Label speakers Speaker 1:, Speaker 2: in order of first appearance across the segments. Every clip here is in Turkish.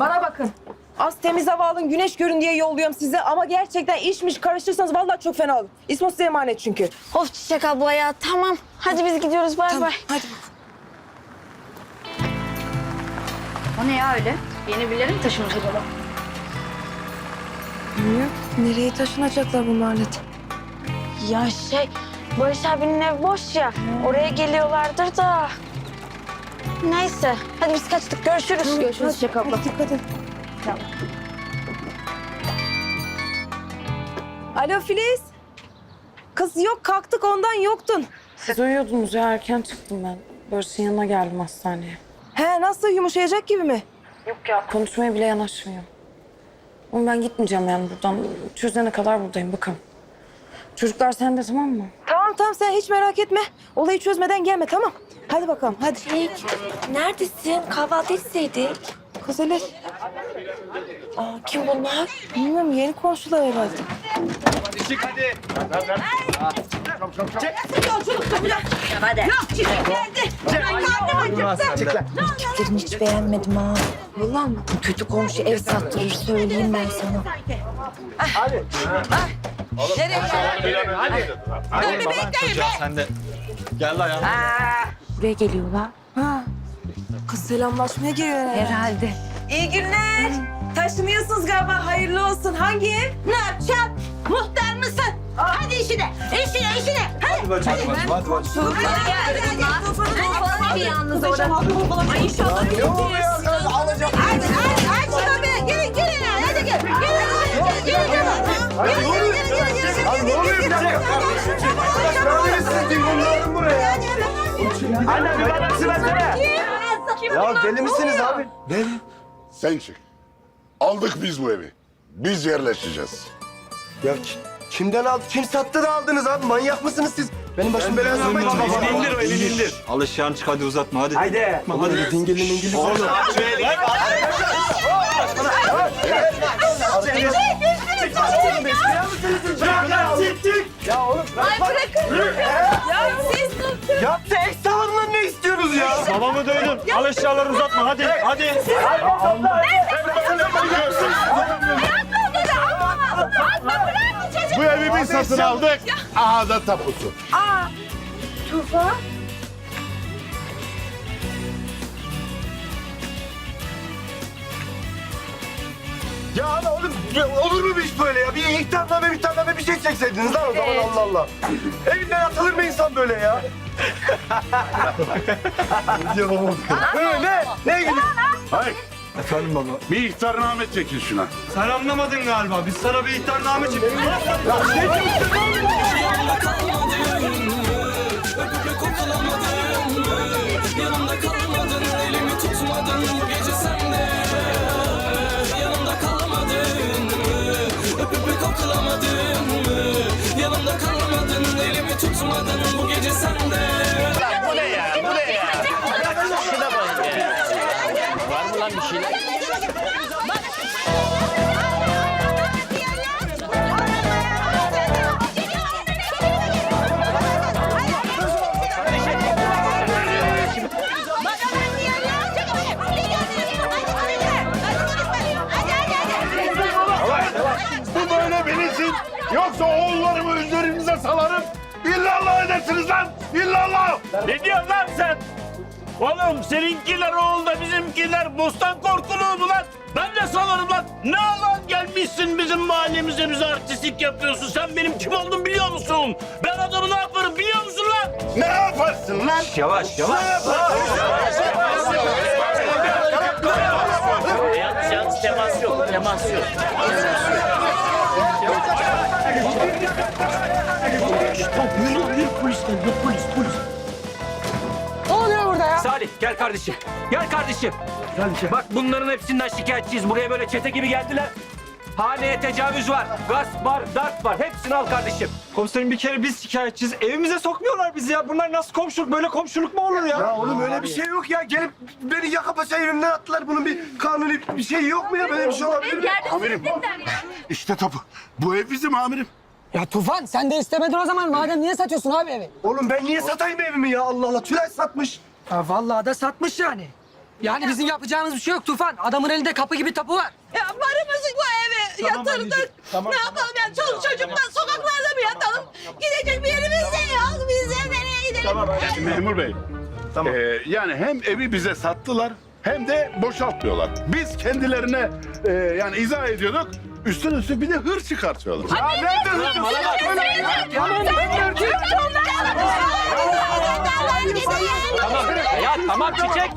Speaker 1: Bana bakın. Az temiz hava alın, güneş görün diye yolluyorum size. Ama gerçekten işmiş karıştırırsanız vallahi çok fena olur. İsmo size emanet çünkü.
Speaker 2: Of Çiçek abla ya tamam. Hadi biz gidiyoruz bay bay.
Speaker 1: Hadi.
Speaker 3: O ne ya öyle? Yeni birileri mi taşımış acaba?
Speaker 1: Bilmiyorum. Nereye taşınacaklar bu mahalet?
Speaker 2: Ya şey Barış abinin ev boş ya. Oraya geliyorlardır da. Neyse hadi biz kaçtık görüşürüz.
Speaker 3: Görüşürüz Çiçek abla.
Speaker 1: Hadi dikkat et. Alo Filiz. Kız yok kalktık ondan yoktun.
Speaker 4: Siz uyuyordunuz ya erken çıktım ben. Barış'ın yanına geldim hastaneye.
Speaker 1: He nasıl yumuşayacak gibi mi?
Speaker 4: Yok ya konuşmaya bile yanaşmıyor. Ama ben gitmeyeceğim yani buradan. Çözene kadar buradayım bakın. Çocuklar sende tamam mı?
Speaker 1: Tamam tamam sen hiç merak etme. Olayı çözmeden gelme tamam. Hadi bakalım hadi.
Speaker 2: Neredesin? Kahvaltı etseydik.
Speaker 1: Kız hele.
Speaker 2: Aa, kim bunlar?
Speaker 1: Bilmiyorum yeni komşular herhalde.
Speaker 2: Fikrini hiç beğenmedim ha.
Speaker 1: Vallahi mı?
Speaker 2: Bu kötü komşu ev sattırır söyleyeyim ben sana.
Speaker 5: Sen de. Gel lan ya.
Speaker 2: Buraya geliyorlar.
Speaker 1: Ha. Kız selamlaşmaya geliyor herhalde.
Speaker 2: Herhalde.
Speaker 1: İyi günler. Taşınıyorsunuz galiba hayırlı olsun. Hangi ev?
Speaker 6: Ne yapacaksın? Muhtar mısın? Hadi işine, işine, işine. Hadi.
Speaker 5: Hadi hadi hadi.
Speaker 2: Falan bir yalnız orada.
Speaker 1: Ay inşallah
Speaker 6: Hadi, hadi, hadi
Speaker 7: Anne bir bana versene. Ya deli misiniz abi?
Speaker 8: Sen çık. Aldık biz bu evi. Biz yerleşeceğiz.
Speaker 7: Ya ki- kimden aldı? Kim sattı da aldınız abi? Manyak mısınız siz? Benim başım belaya sokmayın.
Speaker 5: Elini indir o elini indir. Alışacağını çık hadi uzatma hadi.
Speaker 7: Haydi. Hadi. Dingilli mingilli. Oğlum. Ya oğlum. Ay bırakın. Ya siz Ya tek savunma ne istiyorsunuz ya?
Speaker 5: Babamı duydun. Al eşyaları uzatma hadi hadi.
Speaker 8: Bu evi biz satın aldık. Aha da tapusu.
Speaker 7: Ya ama oğlum olur mu bir iş böyle ya? Bir ihtarname bir tane bir şey çekseydiniz lan o zaman Allah Allah. Evinden atılır mı insan böyle ya? ne? Ne? Ne ilgili?
Speaker 8: Hayır.
Speaker 5: Efendim baba.
Speaker 8: Bir ihtarname çekin şuna.
Speaker 5: Sen anlamadın galiba. Biz sana bir ihtarname çektik.
Speaker 9: Yanımda
Speaker 8: bilinsin. Yoksa oğullarımı üzerinize salarım. İllallah edersiniz lan. İllallah.
Speaker 10: Ne diyorsun lan sen? Oğlum seninkiler oğul da bizimkiler bostan korkuluğu mu lan? Ben de salarım lan. Ne alan gelmişsin bizim mahallemize bize artistik yapıyorsun. Sen benim kim olduğumu biliyor musun? Ben adamı ne yaparım biliyor musun lan?
Speaker 8: Ne yaparsın lan?
Speaker 5: Yavaş yavaş.
Speaker 10: Yalnız yalnız temas yok. Temas yok.
Speaker 11: Salih gel kardeşim. Gel kardeşim. Bak bunların hepsinden şikayetçiyiz. Buraya böyle çete gibi geldiler. Haneye tecavüz var, gasp var, darp var. Hepsini al kardeşim.
Speaker 5: Komiserim bir kere biz şikayetçiyiz. Evimize sokmuyorlar bizi ya. Bunlar nasıl komşuluk? Böyle komşuluk mu olur ya?
Speaker 7: Ya oğlum öyle bir şey yok ya. Gelip beni yaka paça evimden attılar. Bunun bir kanuni bir şey yok mu ya? Böyle bir şey olabilir mi?
Speaker 8: Amirim. İşte tapu. Bu ev bizim amirim.
Speaker 12: Ya Tufan sen de istemedin o zaman madem niye satıyorsun abi evi?
Speaker 7: Oğlum ben niye satayım evimi ya? Allah Allah. Tülay satmış.
Speaker 12: Ya vallahi da satmış yani. Yani bizim yapacağımız bir şey yok Tufan. Adamın elinde kapı gibi tapu var.
Speaker 6: Ya varımızı bu eve yatırdık. ne yapalım ya? Çoluk çocuklar sokaklarda mı yatalım? Gidecek bir yerimiz de yok. Biz de nereye gidelim?
Speaker 8: Memur bey.
Speaker 7: Tamam.
Speaker 8: ee, yani hem evi bize sattılar hem de boşaltmıyorlar. Biz kendilerine ee, yani izah ediyorduk. Üstüne üstlük bir de hır çıkartıyorlar.
Speaker 7: Ya nerede hırsız?
Speaker 11: Tamam. Ya tamam çiçek.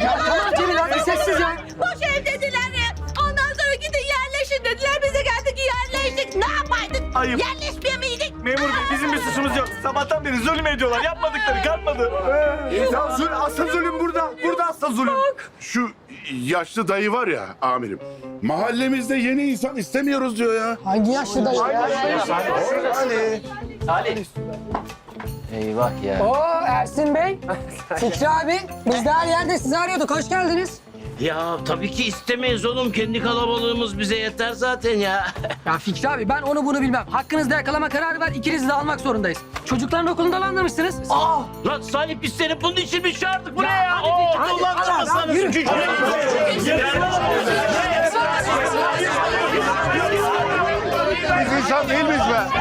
Speaker 12: Ya tamam Cemil hadi sessiz ya.
Speaker 6: Boş ev dediler. Ondan sonra gidin yerleşin dediler. Bize geldik yerleştik. Ne yapaydık?
Speaker 7: Ayıp.
Speaker 6: Miydik?
Speaker 7: Memur bey bizim bir suçumuz yok. Sabahtan beri zulüm ediyorlar. Yapmadıkları kalmadı. Ya zulüm, asıl zulüm burada. Burada asıl zulüm.
Speaker 8: Şu yaşlı dayı var ya amirim. Mahallemizde yeni insan istemiyoruz diyor ya.
Speaker 12: Hangi yaşlı dayı ya?
Speaker 7: Ali.
Speaker 11: Salih. Eyvah ya.
Speaker 12: Oo Ersin Bey, Fikri abi. Biz de her yerde sizi arıyorduk. Hoş geldiniz.
Speaker 10: Ya tabii ki istemeyiz oğlum. Kendi kalabalığımız bize yeter zaten ya.
Speaker 12: Ya Fikri abi ben onu bunu bilmem. Hakkınızda yakalama kararı var. İkinizi de almak zorundayız. Çocukların okulunda dolandırmışsınız.
Speaker 10: Aa, lan Salih biz seni bunun için mi çağırdık buraya ya?
Speaker 12: hadi
Speaker 10: Oo,
Speaker 12: Fikri, hadi,
Speaker 10: dolandırmasanız
Speaker 12: hadi, yürü.
Speaker 10: gücüne
Speaker 8: insan değil miyiz be?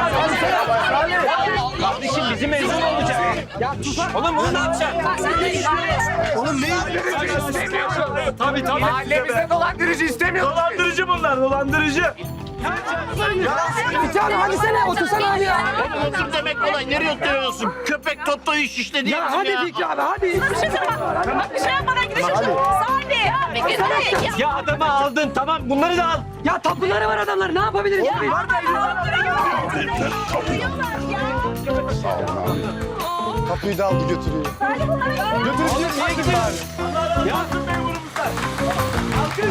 Speaker 11: Kardeşim bizim mezun olacak.
Speaker 12: Ya Tufan.
Speaker 11: Oğlum bunu ne yapacaksın?
Speaker 12: Sen de.
Speaker 7: Oğlum ne
Speaker 11: Tabii tabii.
Speaker 7: Mahallemizde dolandırıcı istemiyor.
Speaker 5: Dolandırıcı bunlar dolandırıcı.
Speaker 12: Abi hadi sene otursana abi ya.
Speaker 10: Otur demek kolay. Nereye oturuyorsun? Köpek Totto'yu şişledi
Speaker 12: Ya hadi Fikri abi hadi.
Speaker 11: Ya adamı aldın tamam bunları da al.
Speaker 12: Ya tapuları var adamlar. Ne yapabiliriz?
Speaker 7: Kapıyı da aldı götürüyor. Niye gidiyor?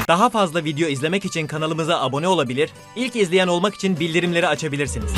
Speaker 13: Daha fazla video izlemek için kanalımıza abone olabilir, ilk izleyen olmak için bildirimleri açabilirsiniz.